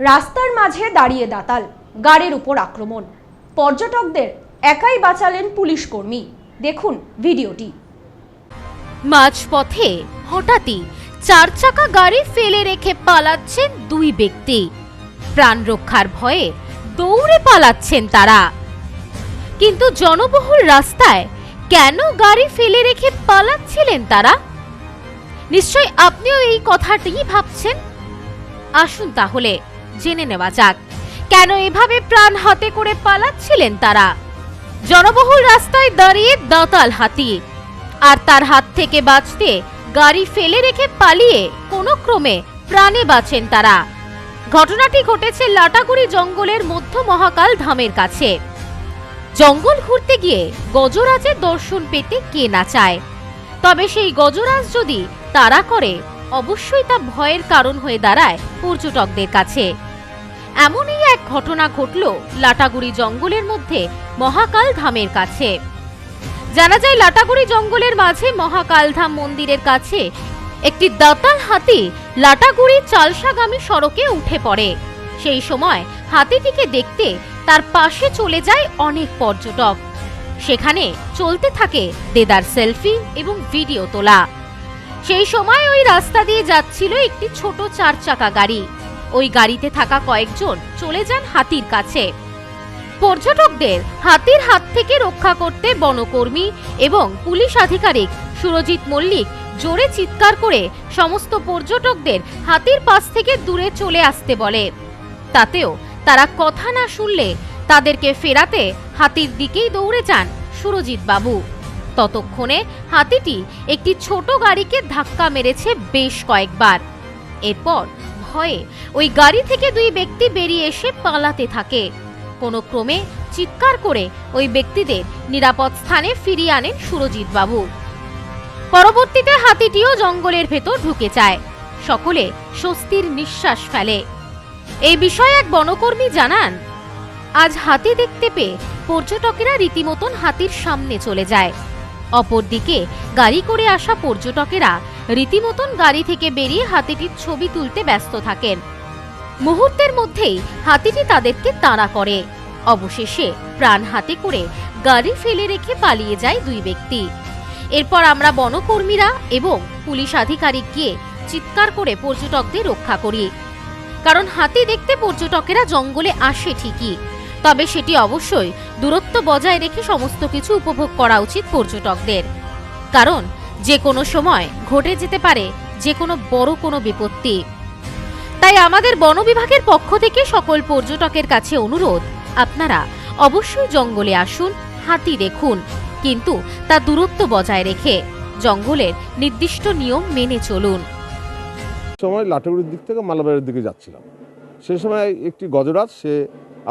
রাস্তার মাঝে দাঁড়িয়ে দাতাল, গাড়ির উপর আক্রমণ। পর্যটকদের একাই বাঁচালেন পুলিশ কর্মী। দেখুন ভিডিওটি। মাঝপথে হঠাৎই চার চাকা গাড়ি ফেলে রেখে পালাচ্ছেন দুই ব্যক্তি। প্রাণ রক্ষার ভয়ে দৌড়ে পালাচ্ছেন তারা। কিন্তু জনবহুল রাস্তায় কেন গাড়ি ফেলে রেখে পালাচ্ছিলেন তারা? নিশ্চয় আপনিও এই কথাটি ভাবছেন? আসুন তাহলে। জেনে নেওয়া যাক। কেন এভাবে প্রাণ হাতে করে পালাচ্ছিলেন তারা? জনবহুল রাস্তায় দাঁড়িয়ে দাঁতাল হাতি। আর তার হাত থেকে বাঁচতে গাড়ি ফেলে রেখে পালিয়ে কোনো ক্রমে প্রাণে বাঁচেন তারা। ঘটনাটি ঘটেছে লাটাগুড়ি জঙ্গলের মধ্য মহাকাল ধামের কাছে। জঙ্গল ঘুরতে গিয়ে গজরাজের দর্শন পেতে কে না চায়। তবে সেই গজরাজ যদি তারা করে, অবশ্যই তা ভয়ের কারণ হয়ে দাঁড়ায় পর্যটকদের কাছে। এমনই এক ঘটনা ঘটল লাটাগুড়ি জঙ্গলের মধ্যে মহাকাল ধামের কাছে। জানা যায়, লাটাগুড়ি জঙ্গলের মাঝে মহাকাল ধাম মন্দিরের কাছে একটি দাতাল হাতি লাটাগুড়ি চালসাগামী সড়কে উঠে পড়ে। সেই সময় হাতিটিকে দেখতে তার পাশে চলে যায় অনেক পর্যটক। সেখানে চলতে থাকে দেদার সেলফি এবং ভিডিও তোলা। সেই সময় ওই রাস্তা দিয়ে যাচ্ছিল একটি ছোট চার চাকা গাড়ি। ওই গাড়িতে থাকা কয়েকজন চলে যান হাতির কাছে। পর্যটকদের হাতির হাত থেকে রক্ষা করতে বনকর্মী এবং পুলিশ আধিকারিক সুরজিৎ মল্লিক জোরে চিৎকার করে সমস্ত পর্যটকদের হাতির পাশ থেকে দূরে চলে আসতে বলে। তাতেও তারা কথা না শুনলে তাদেরকে ফেরাতে হাতির দিকেই দৌড়ে যান সুরজিৎ বাবু। ততক্ষণে হাতিটি একটি ছোট গাড়িকে ধাক্কা মেরেছে বেশ কয়েকবার। এরপর ভয়ে ওই গাড়ি থেকে দুই ব্যক্তি বেরিয়ে এসে পালাতে থাকে। কোনো ক্রমে চিৎকার করে ওই ব্যক্তিদের নিরাপদ স্থানে ফিরিয়ে আনেন সুরজিৎ বাবু পরবর্তীতে হাতিটিও জঙ্গলের ভেতর ঢুকে যায়। সকলে স্বস্তির নিঃশ্বাস ফেলে। এই বিষয়ে এক বনকর্মী জানান, আজ হাতি দেখতে পেয়ে পর্যটকেরা রীতিমতন হাতির সামনে চলে যায়। অপরদিকে গাড়ি করে আসা পর্যটকেরা রীতিমতন গাড়ি থেকে বেরিয়ে হাতিটির ছবি তুলতে ব্যস্ত থাকেন। মুহূর্তের মধ্যেই হাতিটি তাদেরকে তাড়া করে। অবশেষে প্রাণ হাতে করে গাড়ি ফেলে রেখে পালিয়ে যায় দুই ব্যক্তি। এরপর আমরা বনকর্মীরা এবং পুলিশ আধিকারিক গিয়ে চিৎকার করে পর্যটকদের রক্ষা করি। কারণ হাতি দেখতে পর্যটকেরা জঙ্গলে আসে ঠিকই, তবে সেটি অবশ্যই দূরত্ব বজায় রেখে সমস্ত কিছু উপভোগ করা উচিত পর্যটকদের। কারণ যে কোনো সময় ঘটে যেতে পারে যে কোনো বড় কোনো বিপত্তি। তাই আমাদের বন বিভাগের পক্ষ থেকে সকল পর্যটকের কাছে অনুরোধ, আপনারা অবশ্যই জঙ্গলে আসুন, হাতি দেখুন, কিন্তু তা দূরত্ব বজায় রেখে জঙ্গলের নির্দিষ্ট নিয়ম মেনে চলুন। সময় লাটাগুড়ির দিক থেকে মালাবাড়ির দিকে যাচ্ছিলাম। সে সময় একটি গজরাজ, সে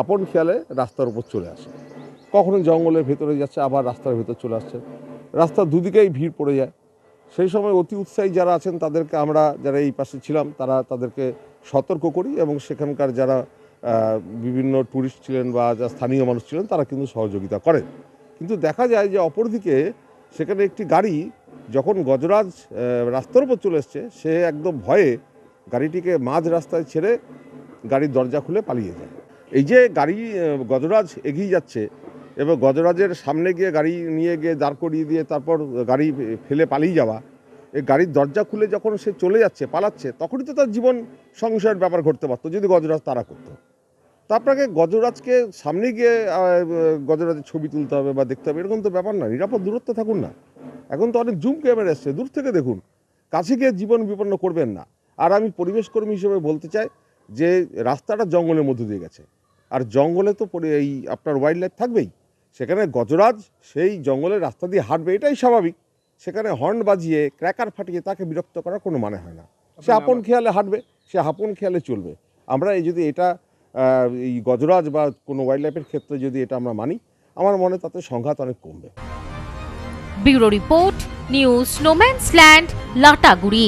আপন খেয়ালে রাস্তার উপর চলে আসে। কখনো জঙ্গলের ভেতরে যাচ্ছে, আবার রাস্তার ভেতর চলে আসছে। রাস্তার দুদিকেই ভিড় পড়ে যায়। সেই সময় অতি উৎসাহী যারা আছেন, তাদেরকে আমরা যারা এই পাশে ছিলাম, তারা তাদেরকে সতর্ক করি এবং সেখানকার যারা বিভিন্ন ট্যুরিস্ট ছিলেন বা যা স্থানীয় মানুষ ছিলেন, তারা কিন্তু সহযোগিতা করেন। কিন্তু দেখা যায় যে অপরদিকে সেখানে একটি গাড়ি যখন গজরাজ রাস্তার উপর চলে এসছে, সে একদম ভয়ে গাড়িটিকে মাঝ রাস্তায় ছেড়ে গাড়ির দরজা খুলে পালিয়ে যায়। এই যে গাড়ি গজরাজ এগিয়ে যাচ্ছে এবং গজরাজের সামনে গিয়ে গাড়ি নিয়ে গিয়ে দাঁড় করিয়ে দিয়ে তারপর গাড়ি ফেলে পালিয়ে যাওয়া, এই গাড়ির দরজা খুলে যখন সে চলে যাচ্ছে, পালাচ্ছে, তখনই তো তার জীবন সংশয়ের ব্যাপার ঘটতে পারতো, যদি গজরাজ তারা করতো। তা আপনাকে গজরাজকে সামনে গিয়ে গজরাজের ছবি তুলতে হবে বা দেখতে হবে, এরকম তো ব্যাপার না, নিরাপদ দূরত্বে থাকুন না। এখন তো অনেক জুম ক্যামেরা এসছে, দূর থেকে দেখুন, কাছে গিয়ে জীবন বিপন্ন করবেন না। আর আমি পরিবেশ কর্মী হিসেবে বলতে চাই যে, রাস্তাটা জঙ্গলের মধ্যে দিয়ে গেছে। আর জঙ্গলে তো পরি- এই আপনার ওয়াইল্ড লাইফ থাকবেই। সেখানে গজরাজ সেই জঙ্গলের রাস্তা দিয়ে হাঁটবে এটাই স্বাভাবিক। সেখানে হর্ন বাজিয়ে ক্র্যাকার ফাটিয়ে তাকে বিরক্ত করার কোনো মানে হয় না। সে আপন খেয়ালে হাঁটবে সে আপন খেয়ালে চলবে। আমরা এই যদি এটা এই গজরাজ বা কোনো ওয়াইল্ড লাইফের ক্ষেত্রে যদি এটা আমরা মানি আমার মনে তাতে সংঘাত অনেক কমবে। Bureau report news Snowman's land Lataguri.